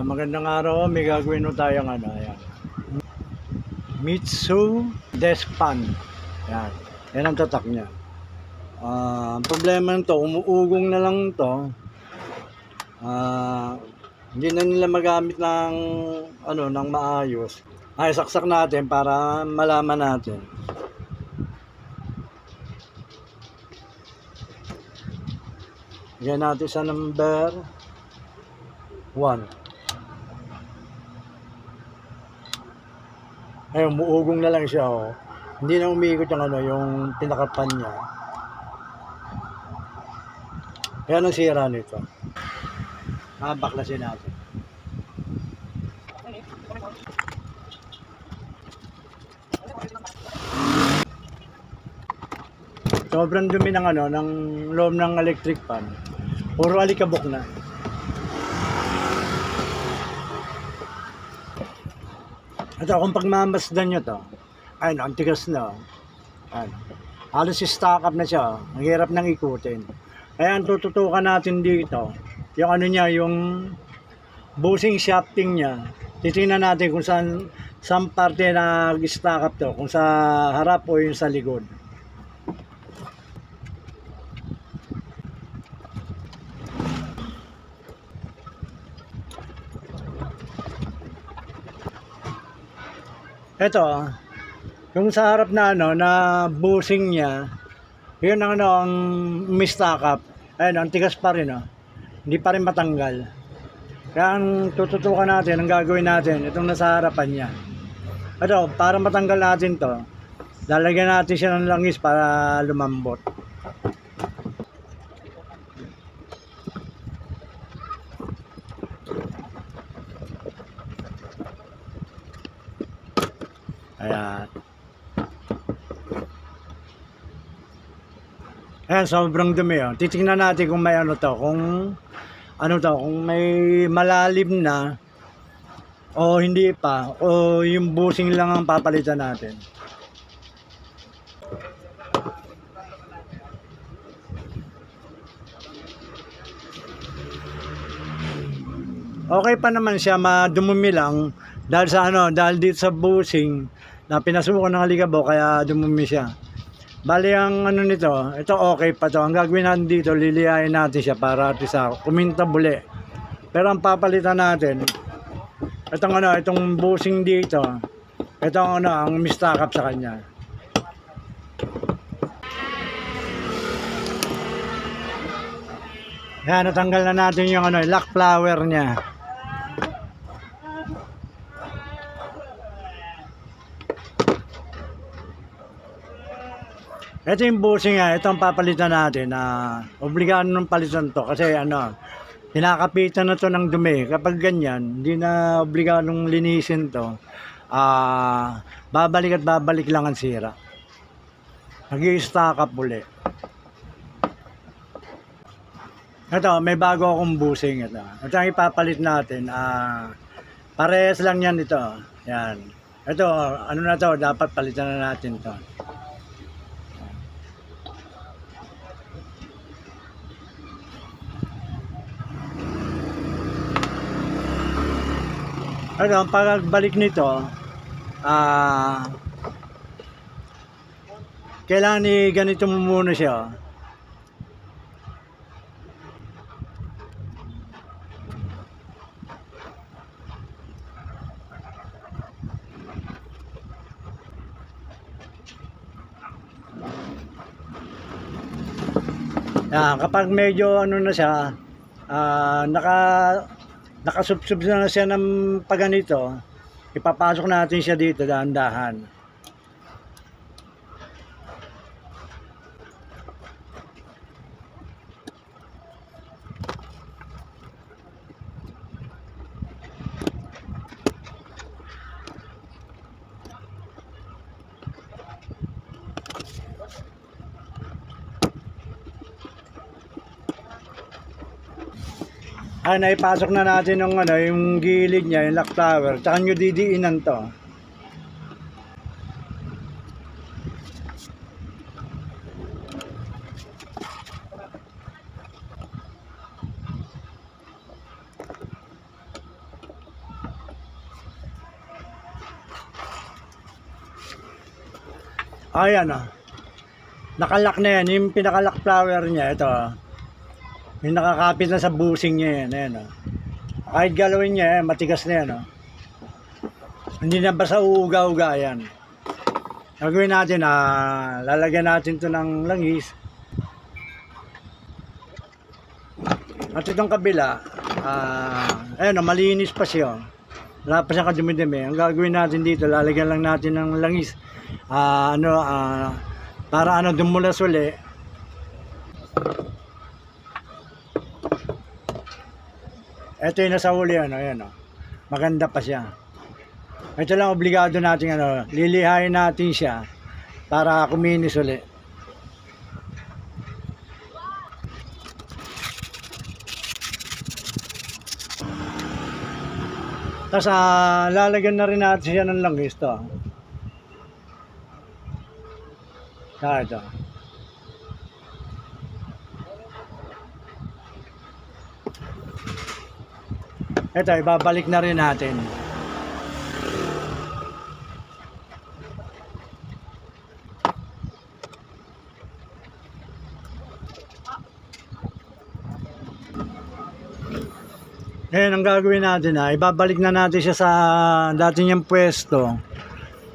Ah, magandang araw, may gagawin mo tayong ano, ayan. Mitsu Despan. Yan. Yan ang tatak niya. Ah, ang problema nito, umuugong na lang to. Ah, hindi na nila magamit ng ano, ng maayos. Ay, saksak natin para malaman natin. Yan natin sa number 1. Ay, umuugong na lang siya, oh. Hindi na umiikot yung ano, yung pinakapan niya. Yan ang sira nito. Ah, baklasin natin. Sobrang dumi ng ano, ng loob ng electric fan. Puro alikabok na. Ito, kung pagmamasdan nyo to, ayun, ang tigas na. oh. Ayun. Halos stock up na siya. oh. Ang hirap nang ikutin. Kaya ang tututukan natin dito, yung ano niya, yung bushing shafting niya. Titingnan natin kung saan, saan parte nag-stock up to. Kung sa harap o yung sa likod. Ito, yung sa harap na ano, na busing niya, yun ang ano, ang mistakap. Ayun, ang tigas pa rin, oh. Hindi pa rin matanggal. Kaya ang tututukan natin, ang gagawin natin, itong nasa harapan niya. Ito, para matanggal natin to, lalagyan natin siya ng langis para lumambot. Ayan. Ayan, sobrang dumi. Oh. Titingnan natin kung may ano to, kung ano to, kung may malalim na o hindi pa, o yung busing lang ang papalitan natin. Okay pa naman siya, madumumi lang dahil sa ano, dahil dito sa busing na pinasukan ng alikabo kaya dumumi siya. Bali ang ano nito, ito okay pa to. Ang gagawin natin dito, liliyain natin siya para at sa kuminta buli. Pero ang papalitan natin, itong ano, itong busing dito, itong ano, ang mistakap sa kanya. Yan, natanggal na natin yung ano, lock flower niya. Ito yung busing nga, ito ang papalitan natin na obligado ng palitan to kasi ano, kinakapitan na to ng dumi. Kapag ganyan, hindi na obligadong linisin to. Ah, babalik at babalik lang ang sira. Nag-i-stock up uli. Ito, may bago akong busing ito. Ito ang ipapalit natin. Ah, parehas lang yan ito. Yan. Ito, ano na to, dapat palitan na natin to. Ano, ang pagbalik nito, ah, kailangan ni ganito mo muna siya. Yan, kapag medyo ano na siya, ah, naka nakasubsob na siya ng paganito, ipapasok natin siya dito dahan-dahan. ay naipasok na natin ng ano, yung gilid niya, yung lock tower. Tsaka nyo didiinan to. Ayan ah. Nakalak na yan, yung pinakalak flower niya, ito ah. Yung nakakapit na sa busing niya yan. Ayan oh. Kahit galawin niya, eh, matigas na yan oh. Hindi na basta uuga-uga yan. Gagawin natin, ah, lalagyan natin to ng langis. At itong kabila, ah, ayun, oh, malinis pa siya. oh. Wala pa siyang kadumi-dumi. Ang gagawin natin dito, lalagyan lang natin ng langis. Ah, ano, ah, para ano, dumulas uli. Ito yung nasa uli, ano, ayan, oh. Maganda pa siya. Ito lang obligado natin, ano, lilihain natin siya para kuminis uli. Tapos ah, lalagyan na rin natin siya ng langis to. Ah, ito. Ito, ibabalik na rin natin. Ngayon, ang gagawin natin na, ibabalik na natin siya sa dati niyang pwesto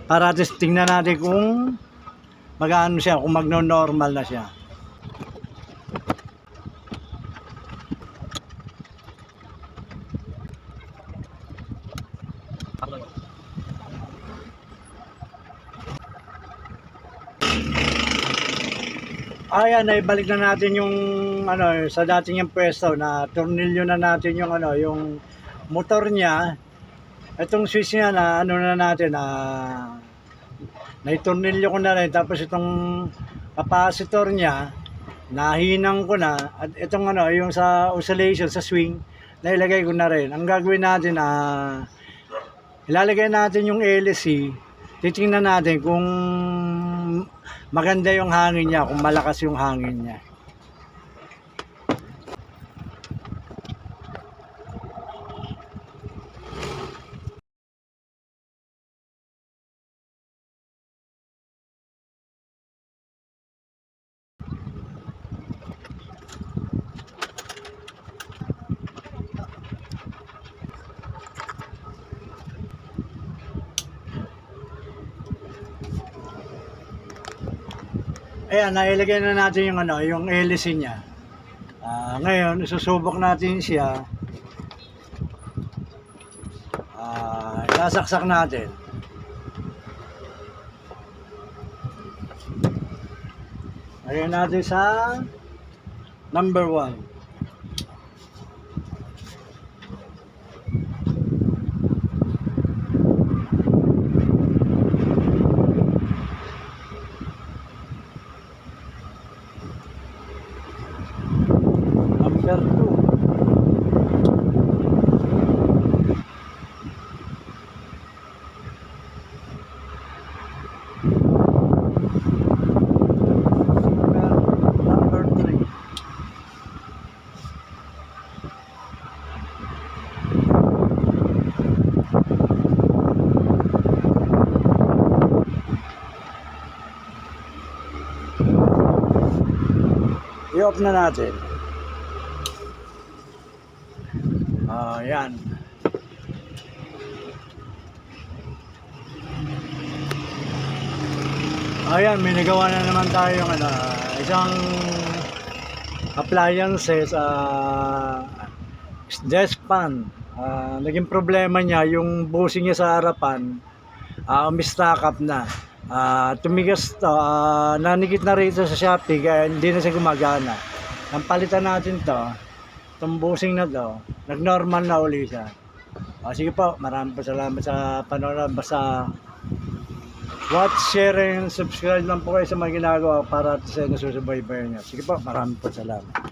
para at tingnan natin kung mag-ano siya, kung magno-normal na siya. Ayan, naibalik na natin yung ano sa dating yung pwesto na tornilyo na natin yung ano yung motor niya. Itong switch niya na ano na natin na naitornilyo ko na rin tapos itong capacitor niya nahinang ko na at itong ano yung sa oscillation sa swing nailagay ko na rin. Ang gagawin natin na ilalagay natin yung LC titingnan natin kung maganda yung hangin niya, kung malakas yung hangin niya. Ayan, nailagay na natin yung ano, yung LC niya. Ah, ngayon, isusubok natin siya. Ah, sasaksak natin. Ayun natin sa number 1. I-off na natin. Ah, yan. Ayan, may nagawa na naman tayo ng ano, isang appliances, uh, desk fan. Ah, naging problema niya, yung bushing niya sa harapan, uh, umistack up na. Ah, tumigas to, ah, nanikit na rito sa Shopee, kaya hindi na siya gumagana. Ang natin to, itong busing na to, nag-normal na uli siya. Ah, sige po, maraming po salamat sa panonood. Basta watch, share, and subscribe lang po kayo sa mga ginagawa para sa inyo susubaybayan niyo. Sige po, maraming po salamat.